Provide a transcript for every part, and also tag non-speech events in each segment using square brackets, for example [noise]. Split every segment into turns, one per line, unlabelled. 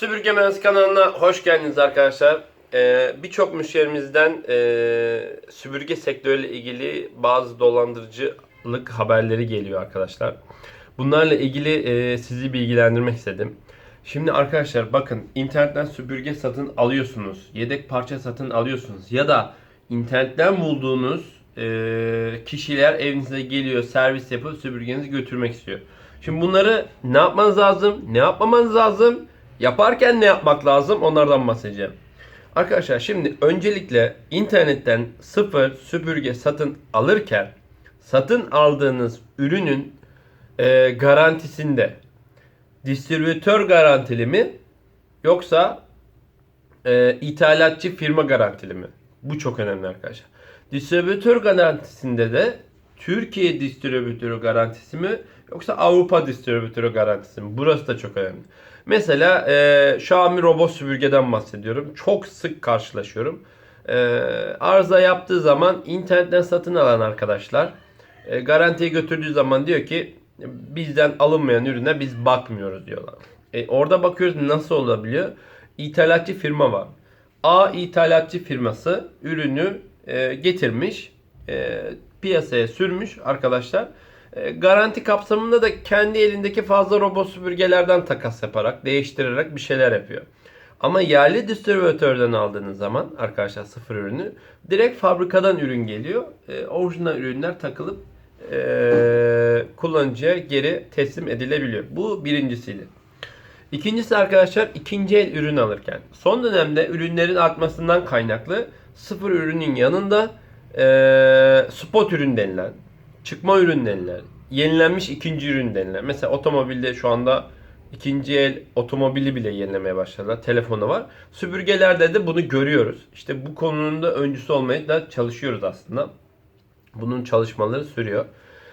Süpürge Mühendisi kanalına hoş geldiniz arkadaşlar. Ee, Birçok müşterimizden e, süpürge sektörüyle ilgili bazı dolandırıcılık haberleri geliyor arkadaşlar. Bunlarla ilgili e, sizi bilgilendirmek istedim. Şimdi arkadaşlar bakın internetten süpürge satın alıyorsunuz. Yedek parça satın alıyorsunuz. Ya da internetten bulduğunuz e, kişiler evinize geliyor servis yapıp süpürgenizi götürmek istiyor. Şimdi bunları ne yapmanız lazım? Ne yapmamanız lazım? Yaparken ne yapmak lazım? Onlardan bahsedeceğim. Arkadaşlar şimdi öncelikle internetten sıfır süpürge satın alırken satın aldığınız ürünün e, garantisinde distribütör garantili mi yoksa e, ithalatçı firma garantili mi? Bu çok önemli arkadaşlar. Distribütör garantisinde de Türkiye distribütörü garantisi mi yoksa Avrupa distribütörü garantisi mi? Burası da çok önemli. Mesela e, Xiaomi robot süpürgeden bahsediyorum. Çok sık karşılaşıyorum. E, arıza yaptığı zaman internetten satın alan arkadaşlar e, garantiye götürdüğü zaman diyor ki bizden alınmayan ürüne biz bakmıyoruz diyorlar. E, orada bakıyoruz nasıl olabiliyor? İthalatçı firma var. A ithalatçı firması ürünü e, getirmiş, e, piyasaya sürmüş arkadaşlar. E, garanti kapsamında da kendi elindeki fazla robot süpürgelerden takas yaparak, değiştirerek bir şeyler yapıyor. Ama yerli distribütörden aldığınız zaman arkadaşlar sıfır ürünü direkt fabrikadan ürün geliyor. E, orijinal ürünler takılıp e, kullanıcıya geri teslim edilebiliyor. Bu birincisiydi. İkincisi arkadaşlar ikinci el ürün alırken. Son dönemde ürünlerin artmasından kaynaklı sıfır ürünün yanında e, spot ürün denilen, çıkma ürün denilen, yenilenmiş ikinci ürün denilen. Mesela otomobilde şu anda ikinci el otomobili bile yenilemeye başladılar. Telefonu var. Süpürgelerde de bunu görüyoruz. İşte bu konunun da öncüsü olmaya da çalışıyoruz aslında. Bunun çalışmaları sürüyor.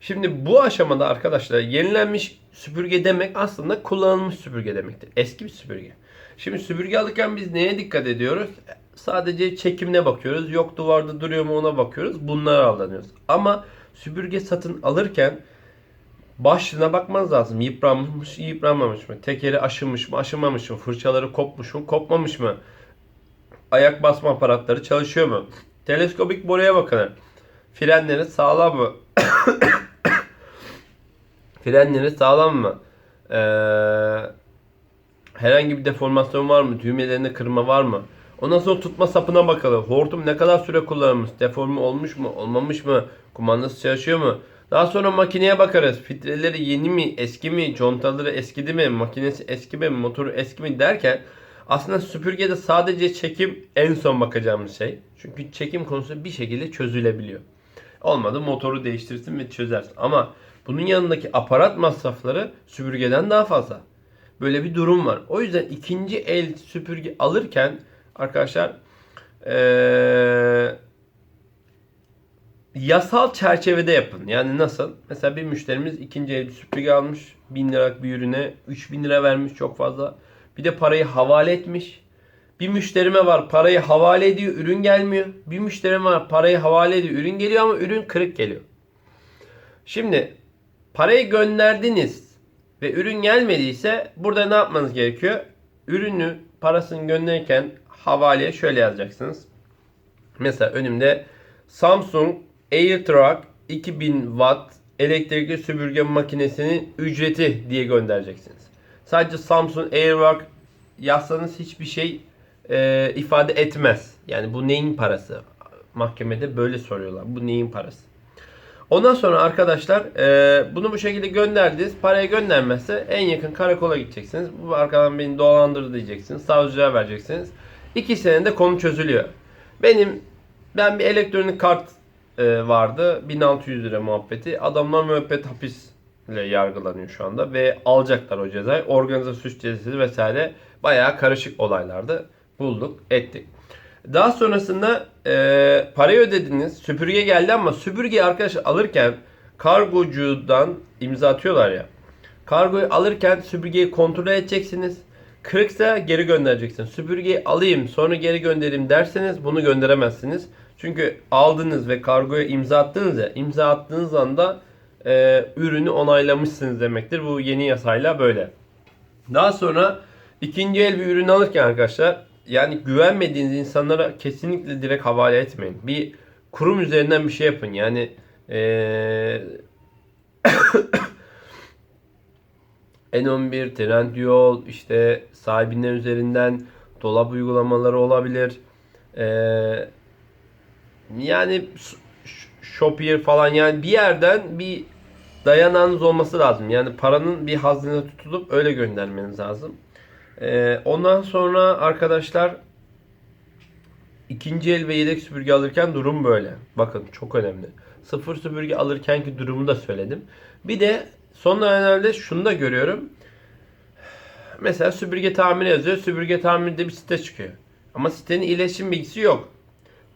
Şimdi bu aşamada arkadaşlar yenilenmiş süpürge demek aslında kullanılmış süpürge demektir. Eski bir süpürge. Şimdi süpürge alırken biz neye dikkat ediyoruz? Sadece çekimine bakıyoruz. Yok duvarda duruyor mu ona bakıyoruz. Bunlara aldanıyoruz. Ama süpürge satın alırken başlığına bakmanız lazım. Yıpranmış, yıpranmamış mı? Tekeri aşınmış mı, aşınmamış mı? Fırçaları kopmuş mu, kopmamış mı? Ayak basma aparatları çalışıyor mu? Teleskopik boruya bakın. Frenleri sağlam mı? [coughs] Frenleri sağlam mı? Ee, herhangi bir deformasyon var mı? Düğmelerinde kırma var mı? Ondan sonra tutma sapına bakalım. Hortum ne kadar süre kullanılmış? Deforme olmuş mu? Olmamış mı? Kumandası çalışıyor mu? Daha sonra makineye bakarız. Filtreleri yeni mi? Eski mi? Contaları eskidi mi? Makinesi eski mi? Motoru eski mi? Derken aslında süpürgede sadece çekim en son bakacağımız şey. Çünkü çekim konusu bir şekilde çözülebiliyor. Olmadı motoru değiştirsin ve çözersin. Ama bunun yanındaki aparat masrafları süpürgeden daha fazla. Böyle bir durum var. O yüzden ikinci el süpürge alırken arkadaşlar ee, yasal çerçevede yapın. Yani nasıl? Mesela bir müşterimiz ikinci el süpürge almış. 1000 liralık bir ürüne 3000 lira vermiş çok fazla. Bir de parayı havale etmiş. Bir müşterime var parayı havale ediyor ürün gelmiyor. Bir müşterim var parayı havale ediyor ürün geliyor ama ürün kırık geliyor. Şimdi parayı gönderdiniz ve ürün gelmediyse burada ne yapmanız gerekiyor? Ürünü parasını gönderirken havaleye şöyle yazacaksınız. Mesela önümde Samsung AirTrack 2000 Watt elektrikli süpürge makinesinin ücreti diye göndereceksiniz. Sadece Samsung AirTrack yazsanız hiçbir şey e, ifade etmez. Yani bu neyin parası? Mahkemede böyle soruyorlar. Bu neyin parası? Ondan sonra arkadaşlar e, bunu bu şekilde gönderdiniz. Parayı göndermezse en yakın karakola gideceksiniz. Bu arkadan beni dolandırdı diyeceksiniz. Savcıya vereceksiniz. İki senede konu çözülüyor. Benim ben bir elektronik kart vardı. 1600 lira muhabbeti. Adamlar müebbet hapisle yargılanıyor şu anda ve alacaklar o cezayı. Organize suç cezası vesaire bayağı karışık olaylardı. Bulduk, ettik. Daha sonrasında e, parayı ödediniz. Süpürge geldi ama süpürgeyi arkadaşlar alırken kargocudan imza atıyorlar ya. Kargoyu alırken süpürgeyi kontrol edeceksiniz. Kırıksa geri göndereceksiniz. Süpürgeyi alayım sonra geri göndereyim derseniz bunu gönderemezsiniz. Çünkü aldınız ve kargoya imza attınız ya. imza attığınız anda e, ürünü onaylamışsınız demektir. Bu yeni yasayla böyle. Daha sonra İkinci el bir ürün alırken arkadaşlar yani güvenmediğiniz insanlara kesinlikle direkt havale etmeyin. Bir kurum üzerinden bir şey yapın. Yani [coughs] eee N11, Trendyol, işte sahibinden üzerinden dolap uygulamaları olabilir. Eee yani Shopier falan yani bir yerden bir dayanağınız olması lazım. Yani paranın bir haznede tutulup öyle göndermeniz lazım. Ee, ondan sonra arkadaşlar ikinci el ve yedek süpürge alırken durum böyle. Bakın çok önemli. Sıfır süpürge alırkenki durumu da söyledim. Bir de son dönemlerde şunu da görüyorum. Mesela süpürge tamiri yazıyor. Süpürge tamirde bir site çıkıyor. Ama sitenin iletişim bilgisi yok.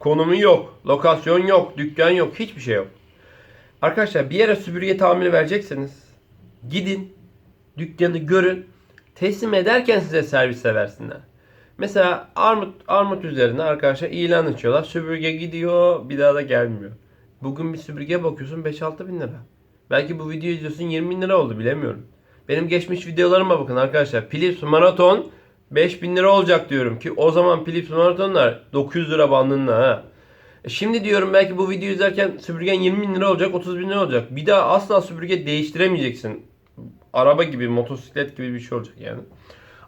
Konumu yok. Lokasyon yok. Dükkan yok. Hiçbir şey yok. Arkadaşlar bir yere süpürge tamiri verecekseniz gidin dükkanı görün teslim ederken size servise versinler. Mesela armut armut üzerine arkadaşlar ilan açıyorlar. Süpürge gidiyor bir daha da gelmiyor. Bugün bir süpürge bakıyorsun 5-6 bin lira. Belki bu videoyu izliyorsun 20 bin lira oldu bilemiyorum. Benim geçmiş videolarıma bakın arkadaşlar. Philips Marathon 5000 lira olacak diyorum ki o zaman Philips Marathonlar 900 lira bandında ha. E Şimdi diyorum belki bu videoyu izlerken süpürgen 20 bin lira olacak 30 bin lira olacak. Bir daha asla süpürge değiştiremeyeceksin. Araba gibi motosiklet gibi bir şey olacak yani.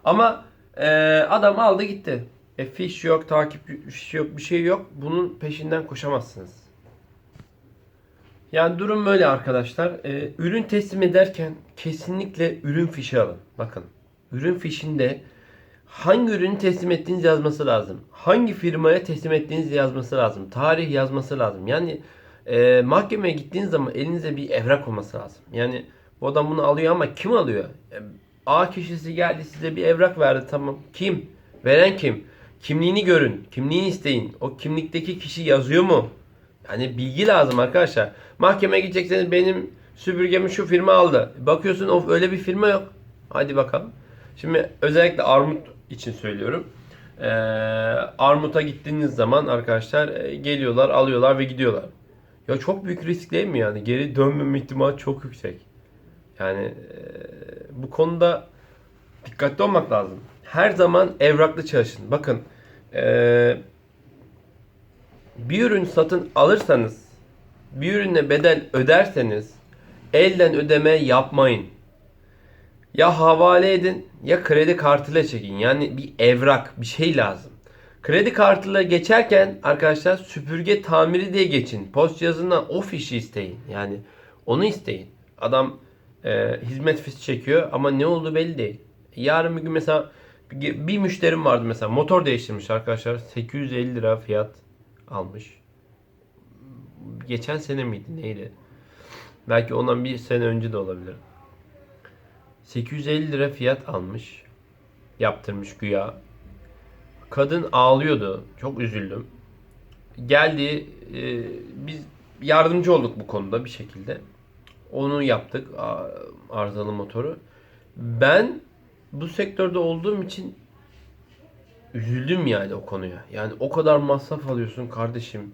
Ama e, adam aldı gitti. E, fiş yok, takip fiş yok, bir şey yok. Bunun peşinden koşamazsınız. Yani durum böyle arkadaşlar. E, ürün teslim ederken kesinlikle ürün fişi alın. Bakın ürün fişinde hangi ürünü teslim ettiğiniz yazması lazım. Hangi firmaya teslim ettiğiniz yazması lazım. Tarih yazması lazım. Yani e, mahkemeye gittiğiniz zaman elinize bir evrak olması lazım. Yani bu adam bunu alıyor ama kim alıyor? E, A kişisi geldi size bir evrak verdi tamam. Kim? Veren kim? Kimliğini görün. Kimliğini isteyin. O kimlikteki kişi yazıyor mu? Yani bilgi lazım arkadaşlar. Mahkemeye gidecekseniz benim süpürgemi şu firma aldı. Bakıyorsun of öyle bir firma yok. Hadi bakalım. Şimdi özellikle armut için söylüyorum. Ee, armuta gittiğiniz zaman arkadaşlar e, geliyorlar, alıyorlar ve gidiyorlar. Ya çok büyük risk değil mi yani? Geri dönmeme ihtimali çok yüksek. Yani e, bu konuda dikkatli olmak lazım. Her zaman evraklı çalışın. Bakın e, bir ürün satın alırsanız, bir ürüne bedel öderseniz elden ödeme yapmayın. Ya havale edin ya kredi kartıyla çekin. Yani bir evrak, bir şey lazım. Kredi kartıyla geçerken arkadaşlar süpürge tamiri diye geçin. Post cihazından o fişi isteyin. Yani onu isteyin. Adam e, hizmet fişi çekiyor ama ne oldu belli değil. Yarın bir gün mesela bir müşterim vardı mesela motor değiştirmiş arkadaşlar 850 lira fiyat almış. Geçen sene miydi neydi? Belki ondan bir sene önce de olabilir. 850 lira fiyat almış. Yaptırmış güya. Kadın ağlıyordu. Çok üzüldüm. Geldi. e, biz yardımcı olduk bu konuda bir şekilde. Onu yaptık. Arızalı motoru. Ben bu sektörde olduğum için üzüldüm yani o konuya. Yani o kadar masraf alıyorsun kardeşim.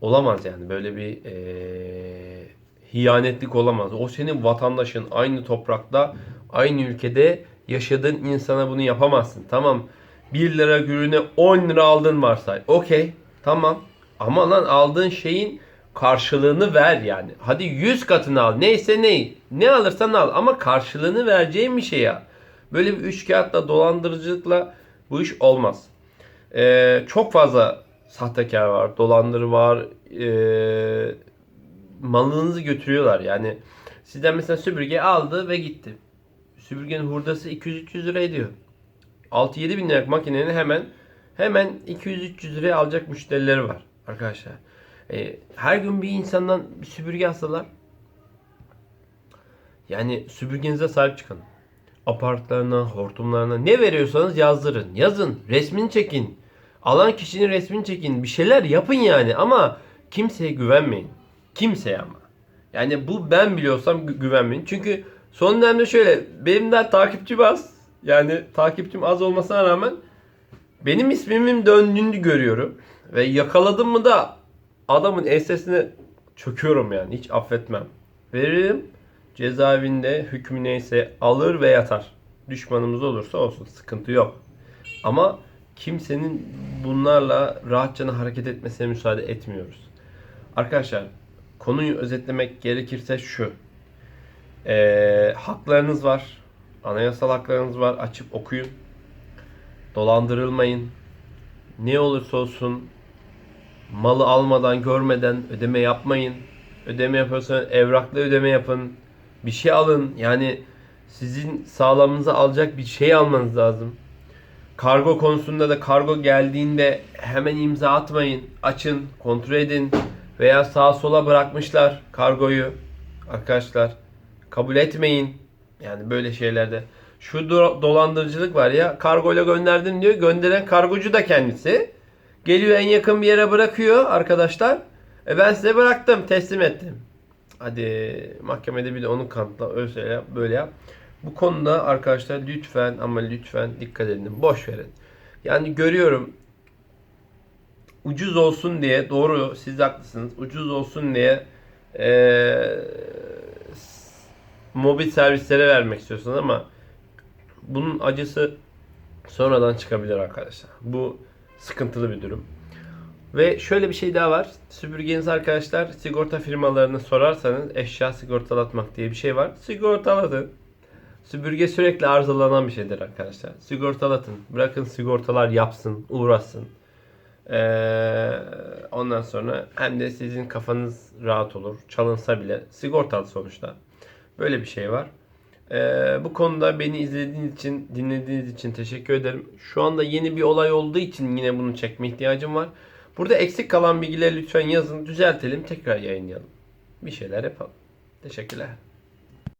Olamaz yani böyle bir eee hiyanetlik olamaz. O senin vatandaşın aynı toprakta, aynı ülkede yaşadığın insana bunu yapamazsın. Tamam 1 lira ürüne 10 lira aldın varsay. Okey tamam ama lan aldığın şeyin karşılığını ver yani. Hadi 100 katını al. Neyse ne. Ne alırsan al ama karşılığını vereceğin bir şey ya. Böyle bir üç kağıtla dolandırıcılıkla bu iş olmaz. Ee, çok fazla sahtekar var, dolandırı var. Ee, malınızı götürüyorlar. Yani sizden mesela süpürge aldı ve gitti. Süpürgenin hurdası 200-300 lira ediyor. 6-7 bin liralık makinenin hemen hemen 200-300 liraya alacak müşterileri var arkadaşlar. Ee, her gün bir insandan bir süpürge alsalar yani süpürgenize sahip çıkın. Apartlarına, hortumlarına ne veriyorsanız yazdırın. Yazın, resmini çekin. Alan kişinin resmini çekin. Bir şeyler yapın yani ama kimseye güvenmeyin. Kimseye ama. Yani bu ben biliyorsam gü- güvenmeyin. Çünkü son dönemde şöyle benim de takipçim az. Yani takipçim az olmasına rağmen benim ismimin döndüğünü görüyorum. Ve yakaladım mı da adamın ensesine çöküyorum yani. Hiç affetmem. Veririm cezaevinde hükmü neyse alır ve yatar. Düşmanımız olursa olsun. Sıkıntı yok. Ama kimsenin bunlarla rahatça hareket etmesine müsaade etmiyoruz. Arkadaşlar konuyu özetlemek gerekirse şu. Ee, haklarınız var. Anayasal haklarınız var. Açıp okuyun. Dolandırılmayın. Ne olursa olsun malı almadan, görmeden ödeme yapmayın. Ödeme yapıyorsanız evraklı ödeme yapın. Bir şey alın. Yani sizin sağlamınıza alacak bir şey almanız lazım. Kargo konusunda da kargo geldiğinde hemen imza atmayın. Açın, kontrol edin. Veya sağa sola bırakmışlar kargoyu. Arkadaşlar kabul etmeyin. Yani böyle şeylerde. Şu do- dolandırıcılık var ya kargoyla gönderdim diyor. Gönderen kargocu da kendisi. Geliyor en yakın bir yere bırakıyor arkadaşlar. E ben size bıraktım, teslim ettim. Hadi mahkemede bir de onu kanıtla, öyle yap, böyle yap. Bu konuda arkadaşlar lütfen ama lütfen dikkat edin. Boş verin. Yani görüyorum ucuz olsun diye doğru siz haklısınız. Ucuz olsun diye eee mobil servislere vermek istiyorsunuz ama bunun acısı sonradan çıkabilir arkadaşlar. Bu sıkıntılı bir durum. Ve şöyle bir şey daha var. Süpürgeniz arkadaşlar sigorta firmalarını sorarsanız eşya sigortalatmak diye bir şey var. Sigortalatın. Süpürge sürekli arızalanan bir şeydir arkadaşlar. Sigortalatın. Bırakın sigortalar yapsın, uğraşsın. Ee, ondan sonra hem de sizin kafanız rahat olur. Çalınsa bile sigortalı sonuçta. Böyle bir şey var. Ee, bu konuda beni izlediğiniz için, dinlediğiniz için teşekkür ederim. Şu anda yeni bir olay olduğu için yine bunu çekme ihtiyacım var. Burada eksik kalan bilgileri lütfen yazın, düzeltelim, tekrar yayınlayalım. Bir şeyler yapalım. Teşekkürler.